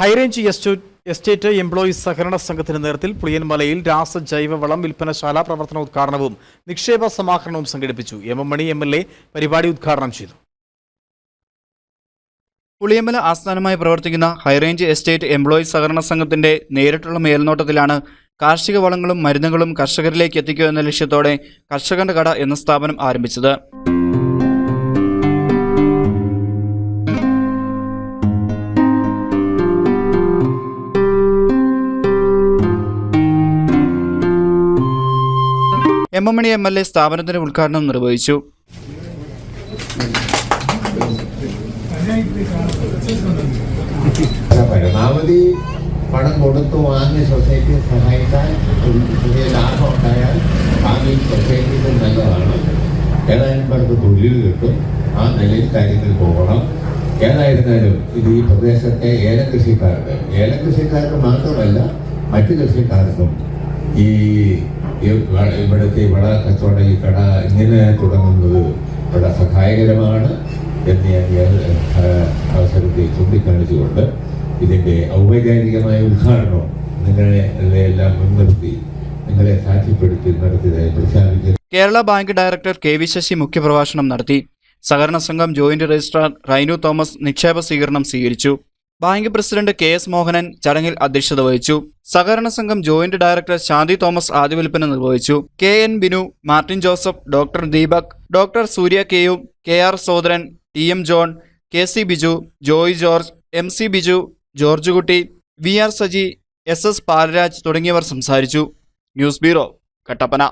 High range Esto- estate employees സഹകരണ സംഘത്തിന്റെ നേതൃത്വത്തിൽ പുളിയൻമലയിൽ രാസ ജൈവവളം വിൽപ്പനശാല പ്രവർത്തന ഉദ്ഘാടനവും നിക്ഷേപ സമാഹരണവും സംഘടിപ്പിച്ചു. M M Mani M L A പരിപാടി ഉദ്ഘാടനം ചെയ്തു. പുളിയമല ആസ്ഥാനമായി പ്രവർത്തിക്കുന്ന ഹൈറേഞ്ച് എസ്റ്റേറ്റ് എംപ്ലോയീസ് സഹകരണ സംഘത്തിന്റെ നേരിട്ടുള്ള മേൽനോട്ടത്തിലാണ് കാർഷിക വളങ്ങളും മരുന്നുകളും കർഷകരിലേക്ക് എത്തിക്കുക എന്ന ലക്ഷ്യത്തോടെ കർഷകന്റെ കട എന്ന സ്ഥാപനം ആരംഭിച്ചത്. M M Mani M L A സ്ഥാപനത്തിന്റെ ഉദ്ഘാടനം നിർവഹിച്ചു. പരമാവധി പണം കൊടുത്തു വാങ്ങി സൊസൈറ്റിയെ സഹായിച്ചാൽ ചെറിയ ലാഭം ഉണ്ടായാൽ വാങ്ങി സൊസൈറ്റിക്ക് നല്ലതാണ്. ഏതായാലും പേർക്ക് തൊഴിൽ കിട്ടും. ആ നിലയിൽ കാര്യത്തിൽ പോകണം. ഏതായിരുന്നാലും ഇത് ഈ പ്രദേശത്തെ ഏലകൃഷിക്കാർക്ക് ഏലകൃഷിക്കാർക്ക് മാത്രമല്ല മറ്റു കൃഷിക്കാർക്കും ഈ ഇവിടുത്തെ വള കച്ചവട ഈ കട ഇങ്ങനെ തുടങ്ങുന്നത്? വളരെ സഹായകരമാണ് എന്ന് ഞാൻ അവസരത്തെ ചൂണ്ടിക്കാണിച്ചുകൊണ്ട് ഇതിന്റെ ഔപചാരികമായ ഉദ്ഘാടനം നിങ്ങളെ എല്ലാം മുൻനിർത്തി നിങ്ങളെ സാക്ഷ്യപ്പെടുത്തി നടത്തിയതായി പ്രഖ്യാപിക്കുന്നു. Kerala bank director K V Sasi മുഖ്യപ്രഭാഷണം നടത്തി. സഹകരണ സംഘം ജോയിന്റ് രജിസ്ട്രാർ റൈനു തോമസ് നിക്ഷേപ സ്വീകരണം സ്വീകരിച്ചു. Bank president K S Mohanan ചടങ്ങിൽ അധ്യക്ഷത വഹിച്ചു. സഹകരണ സംഘം ജോയിന്റ് ഡയറക്ടർ ശാന്തി തോമസ് ആദ്യ വിൽപ്പന നിർവഹിച്ചു. K N Binu Martin Joseph doctor Deepak doctor Surya K U K R Sodaran T M John K C Biju Joy George M C Biju George Kutty V R Saji S S Palaraj തുടങ്ങിയവർ സംസാരിച്ചു. News bureau Kattappana.